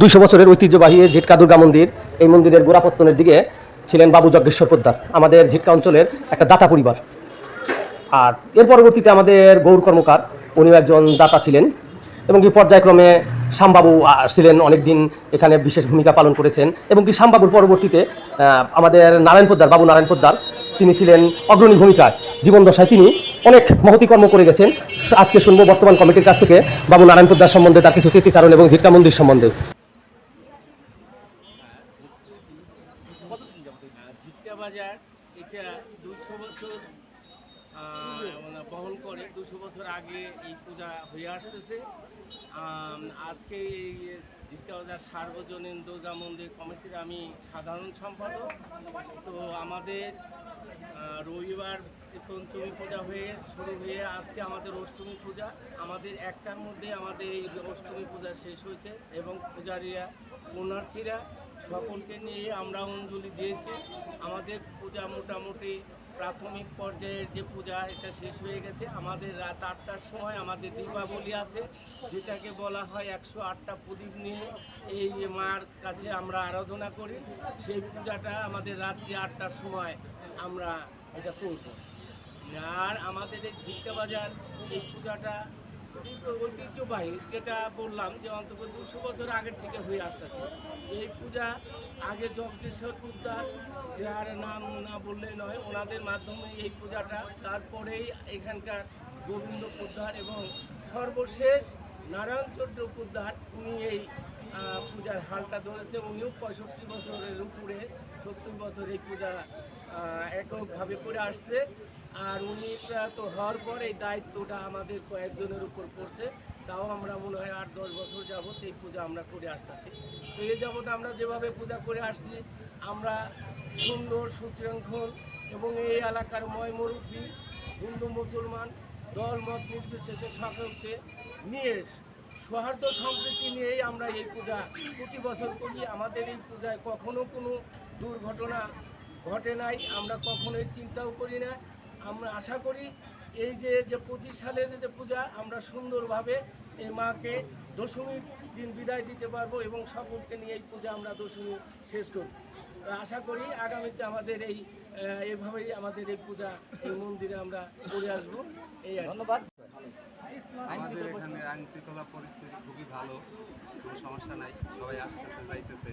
দুইশো বছরের ঐতিহ্যবাহী ঝিটকা দুর্গা মন্দির, এই মন্দিরের গোড়াপত্তনের দিকে ছিলেন বাবু যজ্ঞেশ্বর পোদ্দার আমাদের ঝিটকা অঞ্চলের একটা দাতা পরিবার। আর এর পরবর্তীতে আমাদের গৌর কর্মকার, উনিও একজন দাতা ছিলেন এবং কি পর্যায়ক্রমে শ্যামবাবু ছিলেন অনেকদিন এখানে বিশেষ ভূমিকা পালন করেছেন এবং কি শ্যামবাবুর পরবর্তীতে আমাদের নারায়ণ পোদ্দার বাবু নারায়ণ পোদ্দার তিনি ছিলেন অগ্রণী ভূমিকায়। জীবন দশায় তিনি অনেক মহতি কর্ম করে গেছেন। আজকে শুনব বর্তমান কমিটির কাছ থেকে বাবু নারায়ণ পোদ্দার সম্বন্ধে তার কিছু স্মৃতিচারণ এবং ঝিটকা মন্দির সম্বন্ধে ঝিটকা বাজার এটা দুশো বছর মানে বহন করে। দুশো বছর আগে এই পূজা হয়ে আসতেছে। আজকে এই ঝিটকা সার্বজনীন দুর্গা মন্দির কমিটির আমি সাধারণ সম্পাদক। তো আমাদের রবিবার পঞ্চমী পূজা হয়ে, শুরু হয়ে আজকে আমাদের অষ্টমী পূজা। আমাদের একটার মধ্যে আমাদের এই অষ্টমী পূজা শেষ হয়েছে এবং পূজারীরা পুণার্থীরা সকলকে নিয়ে আমরা অঞ্জলি দিয়েছি। আমাদের পূজা মোটামুটি প্রাথমিক পর্যায়ের যে পূজা, এটা শেষ হয়ে গেছে। আমাদের রাত আটটার সময় আমাদের দীপাবলি আছে, যেটাকে বলা হয় একশো আটটা প্রদীপ নিয়ে এই মার কাছে আমরা আরাধনা করি। সেই পূজাটা আমাদের রাত্রি আটটার সময় আমরা এটা করব। আর আমাদের এই ঝিটকা বাজার, এই পূজাটা ঐতিহ্যবাহী যেটা বললাম যে অন্তত দুশো বছর আগের থেকে হয়ে আসতেছে। এই পূজা আগে জগদীশ্বর পুদ্দার যার নাম না বললে নয়, ওনাদের মাধ্যমে এই পূজাটা, তারপরেই এখানকার গোবিন্দ পুদ্দার এবং সর্বশেষ নারায়ণ চন্দ্র পুদ্দার উনি এই পূজার হালটা ধরেছে উনিও পঁয়ষট্টি বছরের উপরে, সত্তর বছর এই পূজা এককভাবে করে আসছে। আর উনি প্রয়াত হওয়ার পর এই দায়িত্বটা আমাদের কয়েকজনের উপর পড়ছে। তাও আমরা মনে হয় আট, দশ বছর যাবৎ এই পূজা আমরা করে আসতেছি। তো এই যাবৎ আমরা যেভাবে পূজা করে আসছি, আমরা সুন্দর, সুশৃঙ্খল এবং এই এলাকার ময় মুরব্বী, হিন্দু মুসলমান, দল, মত নির্বিশেষে সকলকে নিয়ে সৌহার্দ্য সম্প্রীতি নিয়েই আমরা এই পূজা প্রতি বছর করি। আমাদের এই পূজায় কখনো কোনো দুর্ঘটনা ঘটে নাই, আমরা কখনোই চিন্তাও করি না। আমরা আশা করি এই যে যে পঁচিশ সালের যে পূজা, আমরা সুন্দরভাবে এই মাকে দশমীর দিন বিদায় দিতে পারব এবং সকলকে নিয়ে এই পূজা আমরা দশমী শেষ করব তো আশা করি আগামীতে আমাদের এই এভাবেই আমাদের এই পূজা, এই মন্দিরে আমরা করে আসব। এই ধন্যবাদ। শৃঙ্খলা পরিস্থিতি খুবই ভালো, কোনো সমস্যা নাই, সবাই আসতেছে, যাইতেছে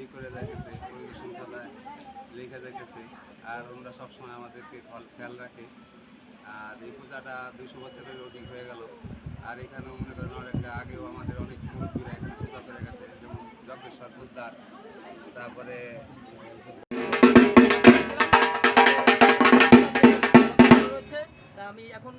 এই করে যাইতেছে পরিবেশন খাতায় লেখা যাইতেছে। আর ওরা সবসময় আমাদেরকে খেয়াল রাখে। আর এই পূজাটা দুশো বছরের অধিক হয়ে গেল। আর এখানেও মনে করেন অনেক আগেও আমাদের অনেক মুরব্বীরা এখানে পূজা করে গেছে যেমন যজ্ঞেশ্বর বুদ্ধার তারপরে আমি এখন